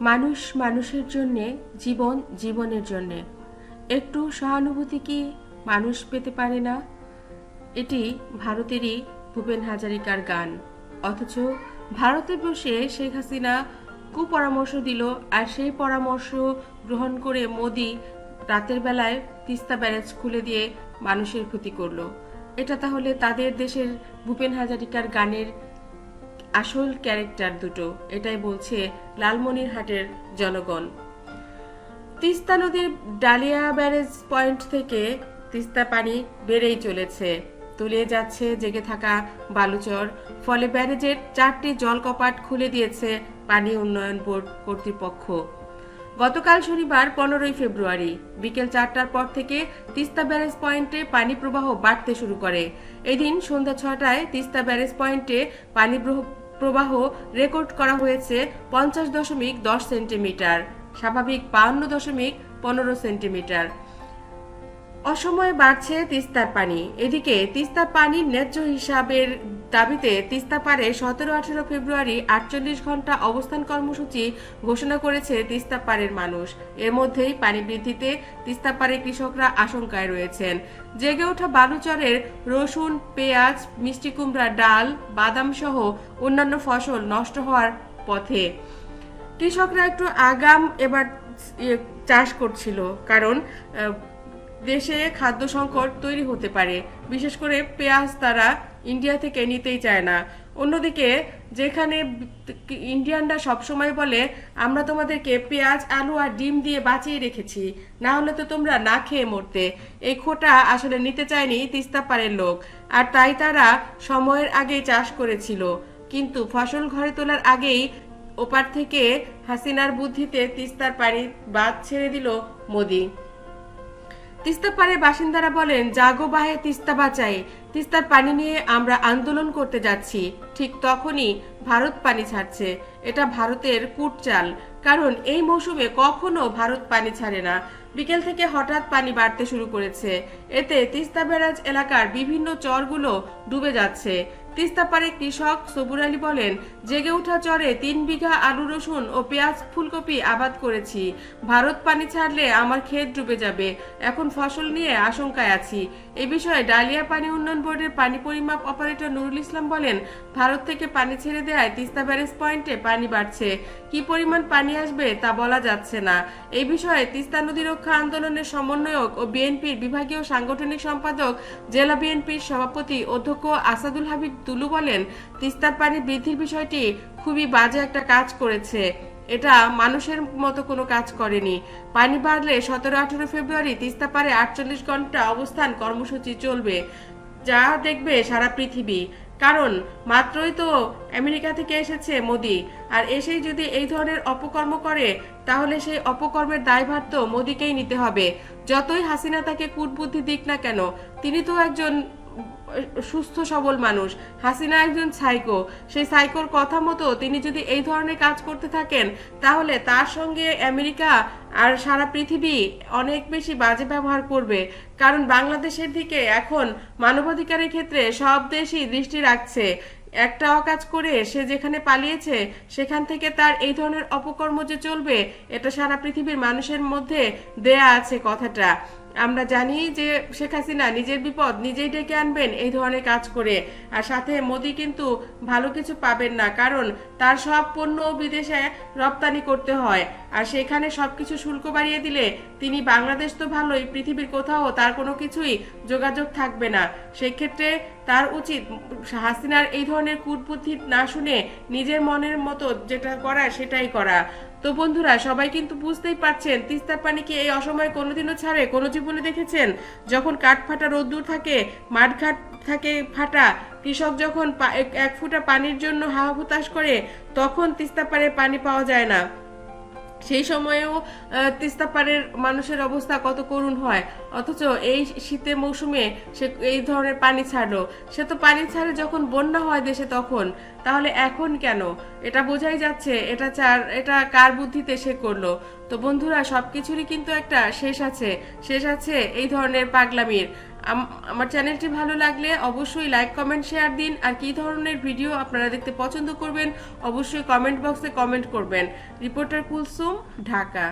মানুষ মানুষের জন্যে, জীবন জীবনের জন্যে। একটু সহানুভূতি কি মানুষ পেতে পারে না? এটি ভারতেরই ভূপেন হাজারিকার গান। অথচ ভারতে বসে শেখ হাসিনা কুপরামর্শ দিল আর সেই পরামর্শ গ্রহণ করে মোদি রাতের বেলায় তিস্তা ব্যারেজ খুলে দিয়ে মানুষের ক্ষতি করল। এটা তাহলে তাদের দেশের ভূপেন হাজারিকার গানের আসল ক্যারেক্টার দুটো, এটাই বলছে লালমনিরহাটের জনগণ। তিস্তা নদীর ডালিয়া ব্যারেজ পয়েন্ট থেকে তিস্তা পানি বেড়েই চলেছে। তলিয়ে যাচ্ছে জেগে থাকা বালুচর, ফলে ব্যারেজের চারটি জলকপাট খুলে দিয়েছে পানি উন্নয়ন বোর্ড কর্তৃপক্ষ। গতকাল শনিবার পনেরোই ফেব্রুয়ারি, বিকেল চারটার পর থেকে তিস্তা ব্যারেজ পয়েন্টে পানি প্রবাহ বাড়তে শুরু করে। এদিন সন্ধ্যা ছটায় তিস্তা ব্যারেজ পয়েন্টে পানি প্রবাহ রেকর্ড করা হয়েছে পঞ্চাশ দশমিক দশ সেন্টিমিটার, স্বাভাবিক বাহান্ন দশমিক পনেরো সেন্টিমিটার। অসময়ে বাড়ছে তিস্তার পানি। এদিকে তিস্তা পানির ন্যায্য হিসাবের দাবিতে তিস্তা পারে সতেরো আঠেরো ফেব্রুয়ারি আটচল্লিশ ঘণ্টা অবস্থান কর্মসূচি ঘোষণা করেছে তিস্তা পারের মানুষ। এর মধ্যেই পানি বৃদ্ধিতে তিস্তা পাড়ে কৃষকরা আশঙ্কায় রয়েছেন। জেগে ওঠা বালুচরের রসুন, পেঁয়াজ, মিষ্টি কুমড়া, ডাল, বাদাম সহ অন্যান্য ফসল নষ্ট হওয়ার পথে। কৃষকরা একটু আগাম এবার চাষ করছিল, কারণ দেশে খাদ্য সংকট তৈরি হতে পারে। বিশেষ করে পেঁয়াজ তারা ইন্ডিয়া থেকে নিতেই চায় না। অন্যদিকে, যেখানে ইন্ডিয়ানরা সবসময় বলে, আমরা তোমাদেরকে পেঁয়াজ, আলু আর ডিম দিয়ে বাঁচিয়ে রেখেছি। না হলে তো তোমরা না খেয়ে মরতে। এই খোটা আসলে নিতে চায়নি তিস্তা পাড়ের লোক। আর তাই তারা সময়ের আগেই চাষ করেছিল। কিন্তু ফসল ঘরে তোলার আগেই ওপার থেকে হাসিনার বুদ্ধিতে তিস্তার পানি বাদ ছেড়ে দিল মোদি। তিস্তা পাড়ের বাসিন্দারা বলেন, জাগো বাহে তিস্তা বাঁচাই। তিস্তার পানি নিয়ে আমরা আন্দোলন করতে যাচ্ছি। ঠিক তখনই ভারত পানি ছাড়ছে। এটা ভারতের কুটচাল। কারণ এই মৌসুমে কখনো ভারত পানি ছাড়ে না। বিকেল থেকে হঠাৎ পানি বাড়তে শুরু করেছে। এতে তিস্তা ব্যারাজ এলাকার বিভিন্ন চরগুলো ডুবে যাচ্ছে। তিস্তা পাড়ে কৃষক সবুর আলী বলেন, জেগে ওঠা চরে তিন বিঘা আলু, রসুন ও পেঁয়াজ ফুলকপি আবাদ করেছি। ভারত পানি ছাড়লে আমার ক্ষেত ডুবে যাবে। এখন ফসল নিয়ে আশঙ্কায় আছি। এ বিষয়ে ডালিয়া পানি উন্নয়ন বোর্ডের পানি পরিমাপ অপারেটর নুরুল ইসলাম বলেন, ভারত থেকে পানি ছেড়ে দেয় তিস্তা ব্যারেজ পয়েন্টে পানি বাড়ছে। কি পরিমাণ পানি আসবে তা বলা যাচ্ছে না। এই বিষয়ে তিস্তা নদী রক্ষা আন্দোলনের সমন্বয়ক ও বিএনপির বিভাগীয় সাংগঠনিক সম্পাদক জেলা বিএনপির সভাপতি অধ্যক্ষ আসাদুল হাবিব তুলু বলেন, তিস্তার পানি বৃদ্ধির বিষয়টি খুবই বাজে একটা কাজ করেছে। এটা মানুষের মতো কোনো কাজ করেনি। পানি বাড়লে সতেরো আঠেরো ফেব্রুয়ারি তিস্তা পারে আটচল্লিশ ঘণ্টা অবস্থান কর্মসূচি চলবে। যা দেখবে সারা পৃথিবী। কারণ, মাত্রই তো আমেরিকা থেকে এসেছে মোদি। আর এসেই যদি এই ধরনের অপকর্ম করে, তাহলে সেই অপকর্মের দায়ভার তো মোদিকেই নিতে হবে। যতই হাসিনা তাকে কূটবুদ্ধি দিক না কেন, তিনি তো একজন সুস্থ, সবল মানুষ। হাসিনা একজন সাইকো সেই সাইকোর কথা মতো তিনি যদি এই ধরনের কাজ করতে থাকেন, তাহলে তার সঙ্গে আমেরিকা আর সারা পৃথিবী অনেক বেশি বাজে ব্যবহার করবে। কারণ বাংলাদেশের দিকে এখন মানবাধিকারের ক্ষেত্রে সব দেশই দৃষ্টি রাখছে। একটা অকাজ করে সে যেখানে পালিয়েছে, সেখান থেকে তার এই ধরনের অপকর্ম যে চলবে, এটা সারা পৃথিবীর মানুষের মধ্যে দেয়া আছে কথাটা। আমরা জানি যে শেখ হাসিনা নিজের বিপদ নিজেই ডেকে আনবেন এই ধরনের কাজ করে। আর সাথে মোদি কিন্তু ভালো কিছু পাবেন না, কারণ তার সব পণ্য বিদেশে রপ্তানি করতে হয়। আর সেখানে সব কিছু শুল্ক বাড়িয়ে দিলে তিনি বাংলাদেশ তো ভালোই, পৃথিবীর কোথাও তার কোনো কিছুই যোগাযোগ থাকবে না। সেক্ষেত্রে তার উচিত হাসিনার এই ধরনের কূটবুদ্ধি না শুনে নিজের মনের মতো যেটা করা সেটাই করা। তো বন্ধুরা, সবাই কিন্তু বুঝতেই পারছেন তিস্তার পানি কি এই অসময়ে কোনোদিনও ছাড়ে? কোনো জীবনে দেখেছেন? যখন কাঠ ফাটা রোদ্দুর থাকে মাঠঘাট থাকে ফাটা, কৃষক যখন এক- ফুটা পানির জন্য হাহাহুতাশ করে, তখন তিস্তা পানি পাওয়া যায় না। সেই সময়েও তিস্তা পাড়ের মানুষের অবস্থা কত করুণ হয়। অথচ এই শীতের মৌসুমে সে এই ধরনের পানি ছাড়লো। সে তো পানি ছাড়ে যখন বন্যা হয় দেশে তখন। তাহলে এখন কেন? এটা বোঝাই যাচ্ছে, এটা চার, এটা কার বুদ্ধিতে সে করল? তো বন্ধুরা সব কিছুরই কিন্তু একটা শেষ আছে। শেষ আছে এই ধরনের পাগলামির। আমার চ্যানেলটি ভালো লাগলে অবশ্যই লাইক কমেন্ট শেয়ার দিন। আর কী ধরনের ভিডিও আপনারা দেখতে পছন্দ করবেন, অবশ্যই কমেন্ট বক্সে কমেন্ট করবেন। রিপোর্টার কুলসুম, ঢাকা।